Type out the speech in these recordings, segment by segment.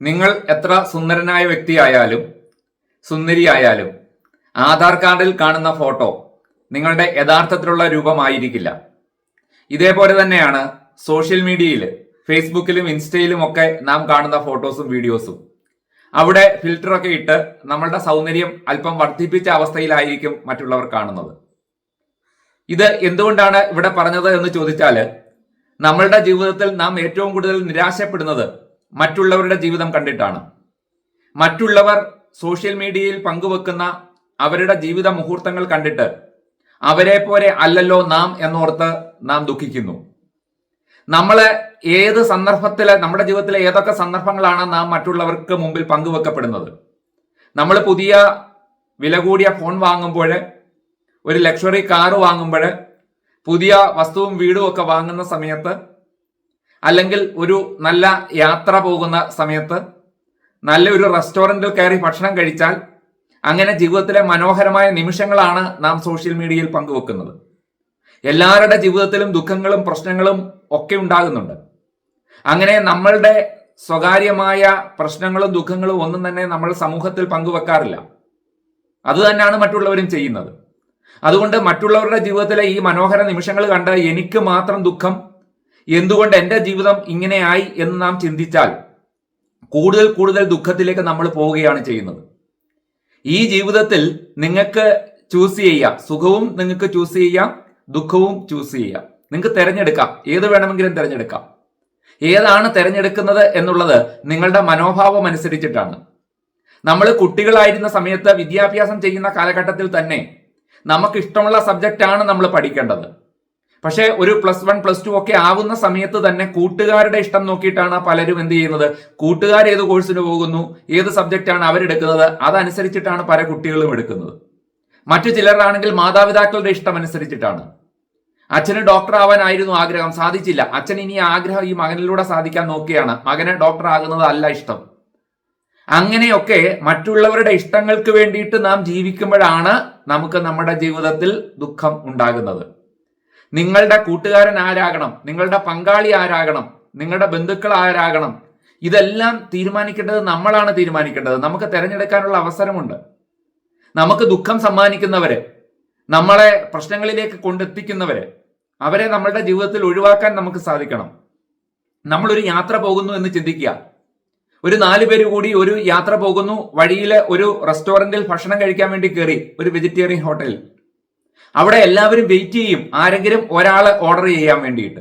നിങ്ങൾ എത്ര സുന്ദരനായ വ്യക്തിയായാലും സുന്ദരിയായാലും ആധാർ കാർഡിൽ കാണുന്ന ഫോട്ടോ നിങ്ങളുടെ യഥാർത്ഥത്തിലുള്ള രൂപമായിരിക്കില്ല. ഇതേപോലെ തന്നെയാണ് സോഷ്യൽ മീഡിയയിൽ ഫേസ്ബുക്കിലും ഇൻസ്റ്റയിലും ഒക്കെ നാം കാണുന്ന ഫോട്ടോസും വീഡിയോസും. അവിടെ ഫിൽറ്ററൊക്കെ ഇട്ട് നമ്മളുടെ സൗന്ദര്യം അല്പം വർദ്ധിപ്പിച്ച അവസ്ഥയിലായിരിക്കും മറ്റുള്ളവർ കാണുന്നത്. ഇത് എന്തുകൊണ്ടാണ് ഇവിടെ പറഞ്ഞത് എന്ന് ചോദിച്ചാൽ നമ്മളുടെ ജീവിതത്തിൽ നാം ഏറ്റവും കൂടുതൽ നിരാശപ്പെടുന്നത് മറ്റുള്ളവരുടെ ജീവിതം കണ്ടിട്ടാണ്. മറ്റുള്ളവർ സോഷ്യൽ മീഡിയയിൽ പങ്കുവെക്കുന്ന അവരുടെ ജീവിത മുഹൂർത്തങ്ങൾ കണ്ടിട്ട് അവരെ പോലെ അല്ലല്ലോ നാം എന്നോർത്ത് നാം ദുഃഖിക്കുന്നു. നമ്മൾ ഏത് സന്ദർഭത്തിൽ നമ്മുടെ ജീവിതത്തിലെ ഏതൊക്കെ സന്ദർഭങ്ങളാണ് നാം മറ്റുള്ളവർക്ക് മുമ്പിൽ പങ്കുവെക്കപ്പെടുന്നത്? നമ്മൾ പുതിയ വില കൂടിയ ഫോൺ വാങ്ങുമ്പോൾ ഒരു ലക്ഷറി കാറ് വാങ്ങുമ്പോൾ പുതിയ വസ്തുവും വീടും ഒക്കെ വാങ്ങുന്ന സമയത്ത് അല്ലെങ്കിൽ ഒരു നല്ല യാത്ര പോകുന്ന സമയത്ത് നല്ലൊരു റെസ്റ്റോറന്റിൽ കയറി ഭക്ഷണം കഴിച്ചാൽ അങ്ങനെ ജീവിതത്തിലെ മനോഹരമായ നിമിഷങ്ങളാണ് നാം സോഷ്യൽ മീഡിയയിൽ പങ്കുവെക്കുന്നത്. എല്ലാവരുടെ ജീവിതത്തിലും ദുഃഖങ്ങളും പ്രശ്നങ്ങളും ഒക്കെ ഉണ്ടാകുന്നുണ്ട്. അങ്ങനെ നമ്മളുടെ സ്വകാര്യമായ പ്രശ്നങ്ങളും ദുഃഖങ്ങളും ഒന്നും തന്നെ നമ്മൾ സമൂഹത്തിൽ പങ്കുവെക്കാറില്ല. അത് തന്നെയാണ് മറ്റുള്ളവരും ചെയ്യുന്നത്. അതുകൊണ്ട് മറ്റുള്ളവരുടെ ജീവിതത്തിലെ ഈ മനോഹര നിമിഷങ്ങൾ കണ്ട് എനിക്ക് മാത്രം ദുഃഖം എന്തുകൊണ്ട് എന്റെ ജീവിതം ഇങ്ങനെയായി എന്ന് നാം ചിന്തിച്ചാൽ കൂടുതൽ കൂടുതൽ ദുഃഖത്തിലേക്ക് നമ്മൾ പോവുകയാണ് ചെയ്യുന്നത്. ഈ ജീവിതത്തിൽ നിങ്ങൾക്ക് ചൂസ് ചെയ്യാം. സുഖവും നിങ്ങൾക്ക് ചൂസ് ചെയ്യാം. ദുഃഖവും ചൂസ് ചെയ്യാം. നിങ്ങൾക്ക് തിരഞ്ഞെടുക്കാം. ഏത് വേണമെങ്കിലും തിരഞ്ഞെടുക്കാം. ഏതാണ് തിരഞ്ഞെടുക്കുന്നത് എന്നുള്ളത് നിങ്ങളുടെ മനോഭാവം അനുസരിച്ചിട്ടാണ്. നമ്മൾ കുട്ടികളായിരുന്ന സമയത്ത് വിദ്യാഭ്യാസം ചെയ്യുന്ന കാലഘട്ടത്തിൽ തന്നെ നമുക്ക് ഇഷ്ടമുള്ള സബ്ജക്റ്റ് ആണ് നമ്മൾ പഠിക്കേണ്ടത്. പക്ഷേ ഒരു പ്ലസ് വൺ പ്ലസ് ടു ഒക്കെ ആവുന്ന സമയത്ത് തന്നെ കൂട്ടുകാരുടെ ഇഷ്ടം നോക്കിയിട്ടാണ് പലരും എന്ത് ചെയ്യുന്നത്? കൂട്ടുകാർ ഏത് കോഴ്സിന് പോകുന്നു? ഏത് സബ്ജക്റ്റ് ആണ് അവരെടുക്കുന്നത് അതനുസരിച്ചിട്ടാണ് പല കുട്ടികളും എടുക്കുന്നത്. മറ്റു ചിലരാണെങ്കിൽ മാതാപിതാക്കളുടെ ഇഷ്ടം അനുസരിച്ചിട്ടാണ്. അച്ഛന് ഡോക്ടർ ആവാനായിരുന്നു ആഗ്രഹം സാധിച്ചില്ല. അച്ഛൻ ഇനി ആഗ്രഹം ഈ മകനിലൂടെ സാധിക്കാൻ നോക്കിയാണ് മകനെ ഡോക്ടർ ആകുന്നത് അല്ല ഇഷ്ടം. അങ്ങനെയൊക്കെ മറ്റുള്ളവരുടെ ഇഷ്ടങ്ങൾക്ക് വേണ്ടിയിട്ട് നാം ജീവിക്കുമ്പോഴാണ് നമുക്ക് നമ്മുടെ ജീവിതത്തിൽ ദുഃഖം ഉണ്ടാകുന്നത്. നിങ്ങളുടെ കൂട്ടുകാരൻ ആരാകണം? നിങ്ങളുടെ പങ്കാളി ആരാകണം? നിങ്ങളുടെ ബന്ധുക്കൾ ആരാകണം? ഇതെല്ലാം തീരുമാനിക്കേണ്ടത് നമ്മളാണ് തീരുമാനിക്കേണ്ടത്. നമുക്ക് തിരഞ്ഞെടുക്കാനുള്ള അവസരമുണ്ട്. നമുക്ക് ദുഃഖം സമ്മാനിക്കുന്നവരെ നമ്മളെ പ്രശ്നങ്ങളിലേക്ക് കൊണ്ടെത്തിക്കുന്നവരെ അവരെ നമ്മളുടെ ജീവിതത്തിൽ ഒഴിവാക്കാൻ നമുക്ക് സാധിക്കണം. നമ്മളൊരു യാത്ര പോകുന്നു എന്ന് ചിന്തിക്കുക. ഒരു നാല് പേര് കൂടി ഒരു യാത്ര പോകുന്നു വഴിയിൽ ഒരു റെസ്റ്റോറന്റിൽ ഭക്ഷണം കഴിക്കാൻ വേണ്ടി കയറി ഒരു വെജിറ്റേറിയൻ ഹോട്ടലിൽ. അവിടെ എല്ലാവരും വെയിറ്റ് ചെയ്യും. ആരെങ്കിലും ഒരാൾ ഓർഡർ ചെയ്യാൻ വേണ്ടിയിട്ട്.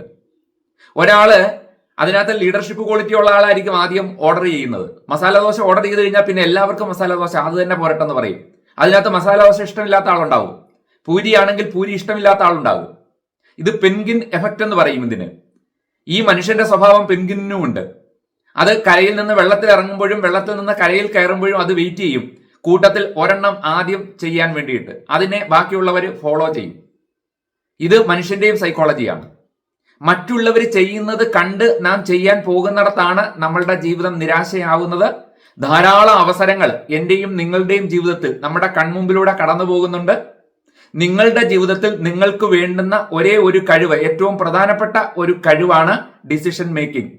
ഒരാൾ അതിനകത്ത് ലീഡർഷിപ്പ് ക്വാളിറ്റി ഉള്ള ആളായിരിക്കും ആദ്യം ഓർഡർ ചെയ്യുന്നത്. മസാല ദോശ ഓർഡർ ചെയ്ത് കഴിഞ്ഞാൽ പിന്നെ എല്ലാവർക്കും മസാല ദോശ അത് തന്നെ പോരട്ടെന്ന് പറയും. അതിനകത്ത് മസാല ദോശ ഇഷ്ടമില്ലാത്ത ആളുണ്ടാവും. പൂരി ആണെങ്കിൽ പൂരി ഇഷ്ടമില്ലാത്ത ആളുണ്ടാവും. ഇത് പെൻഗിൻ എഫക്റ്റ് എന്ന് പറയും ഇതിന്. ഈ മനുഷ്യന്റെ സ്വഭാവം പെൻഗിനും ഉണ്ട്. അത് കരയിൽ നിന്ന് വെള്ളത്തിൽ ഇറങ്ങുമ്പോഴും വെള്ളത്തിൽ നിന്ന് കരയിൽ കയറുമ്പോഴും അത് വെയിറ്റ് ചെയ്യും. കൂട്ടത്തിൽ ഒരെണ്ണം ആദ്യം ചെയ്യാൻ വേണ്ടിയിട്ട് അതിനെ ബാക്കിയുള്ളവർ ഫോളോ ചെയ്യും. ഇത് മനുഷ്യന്റെയും സൈക്കോളജിയാണ് മറ്റുള്ളവർ ചെയ്യുന്നത് കണ്ട് നാം ചെയ്യാൻ പോകുന്നിടത്താണ് നമ്മളുടെ ജീവിതം നിരാശയാവുന്നത്. ധാരാളം അവസരങ്ങൾ എന്റെയും നിങ്ങളുടെയും ജീവിതത്തിൽ നമ്മുടെ കൺമുമ്പിലൂടെ കടന്നു പോകുന്നുണ്ട്. നിങ്ങളുടെ ജീവിതത്തിൽ നിങ്ങൾക്ക് വേണ്ടുന്ന ഒരേ ഒരു കഴിവ് ഏറ്റവും പ്രധാനപ്പെട്ട ഒരു കഴിവാണ് ഡിസിഷൻ മേക്കിംഗ്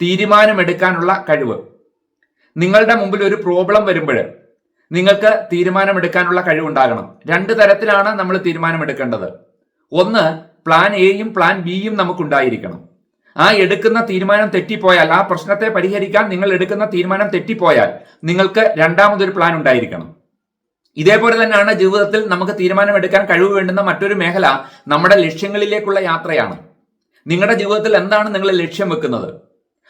തീരുമാനമെടുക്കാനുള്ള കഴിവ്. നിങ്ങളുടെ മുമ്പിൽ ഒരു പ്രോബ്ലം വരുമ്പോൾ നിങ്ങൾക്ക് തീരുമാനമെടുക്കാനുള്ള കഴിവുണ്ടാകണം. രണ്ട് തരത്തിലാണ് നമ്മൾ തീരുമാനമെടുക്കേണ്ടത്. ഒന്ന് പ്ലാൻ എയും പ്ലാൻ ബിയും നമുക്കുണ്ടായിരിക്കണം. ആ എടുക്കുന്ന തീരുമാനം തെറ്റിപ്പോയാൽ ആ പ്രശ്നത്തെ പരിഹരിക്കാൻ നിങ്ങൾ എടുക്കുന്ന തീരുമാനം തെറ്റിപ്പോയാൽ നിങ്ങൾക്ക് രണ്ടാമതൊരു പ്ലാൻ ഉണ്ടായിരിക്കണം. ഇതേപോലെ തന്നെയാണ് ജീവിതത്തിൽ നമുക്ക് തീരുമാനമെടുക്കാൻ കഴിവ് വേണ്ടുന്ന മറ്റൊരു മേഖല നമ്മുടെ ലക്ഷ്യങ്ങളിലേക്കുള്ള യാത്രയാണ്. നിങ്ങളുടെ ജീവിതത്തിൽ എന്താണ് നിങ്ങൾ ലക്ഷ്യം വെക്കുന്നത്?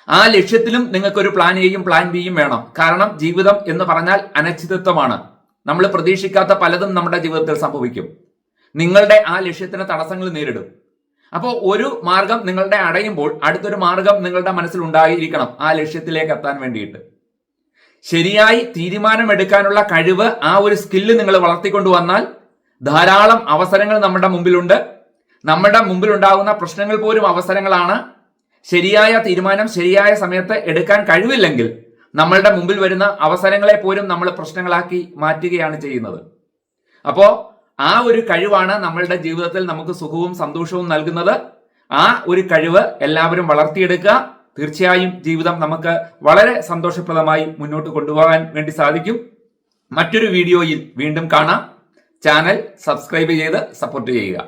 ആ ലക്ഷ്യത്തിലും നിങ്ങൾക്കൊരു പ്ലാൻ എയും പ്ലാൻ ബിയും വേണം. കാരണം ജീവിതം എന്ന് പറഞ്ഞാൽ അനിശ്ചിതത്വമാണ് നമ്മൾ പ്രതീക്ഷിക്കാത്ത പലതും നമ്മുടെ ജീവിതത്തിൽ സംഭവിക്കും. നിങ്ങളുടെ ആ ലക്ഷ്യത്തിന് തടസ്സങ്ങൾ നേരിടും. അപ്പോൾ ഒരു മാർഗം നിങ്ങളുടെ അടയുമ്പോൾ അടുത്തൊരു മാർഗം നിങ്ങളുടെ മനസ്സിൽ ഉണ്ടായിരിക്കണം ആ ലക്ഷ്യത്തിലേക്ക് എത്താൻ വേണ്ടിയിട്ട്. ശരിയായി തീരുമാനമെടുക്കാനുള്ള കഴിവ് ആ ഒരു സ്കില്ല് നിങ്ങൾ വളർത്തിക്കൊണ്ടു വന്നാൽ ധാരാളം അവസരങ്ങൾ നമ്മുടെ മുമ്പിലുണ്ട്. നമ്മുടെ മുമ്പിലുണ്ടാകുന്ന പ്രശ്നങ്ങൾ പോലും അവസരങ്ങളാണ്. ശരിയായ തീരുമാനം ശരിയായ സമയത്ത് എടുക്കാൻ കഴിവില്ലെങ്കിൽ നമ്മളുടെ മുമ്പിൽ വരുന്ന അവസരങ്ങളെ പോലും നമ്മൾ പ്രശ്നങ്ങളാക്കി മാറ്റുകയാണ് ചെയ്യുന്നത്. അപ്പോൾ ആ ഒരു കഴിവാണ് നമ്മളുടെ ജീവിതത്തിൽ നമുക്ക് സുഖവും സന്തോഷവും നൽകുന്നത്. ആ ഒരു കഴിവ് എല്ലാവരും വളർത്തിയെടുക്കുക. തീർച്ചയായും ജീവിതം നമുക്ക് വളരെ സന്തോഷപ്രദമായി മുന്നോട്ട് കൊണ്ടുപോകാൻ വേണ്ടി സാധിക്കും. മറ്റൊരു വീഡിയോയിൽ വീണ്ടും കാണാം. ചാനൽ സബ്സ്ക്രൈബ് ചെയ്ത് സപ്പോർട്ട് ചെയ്യുക.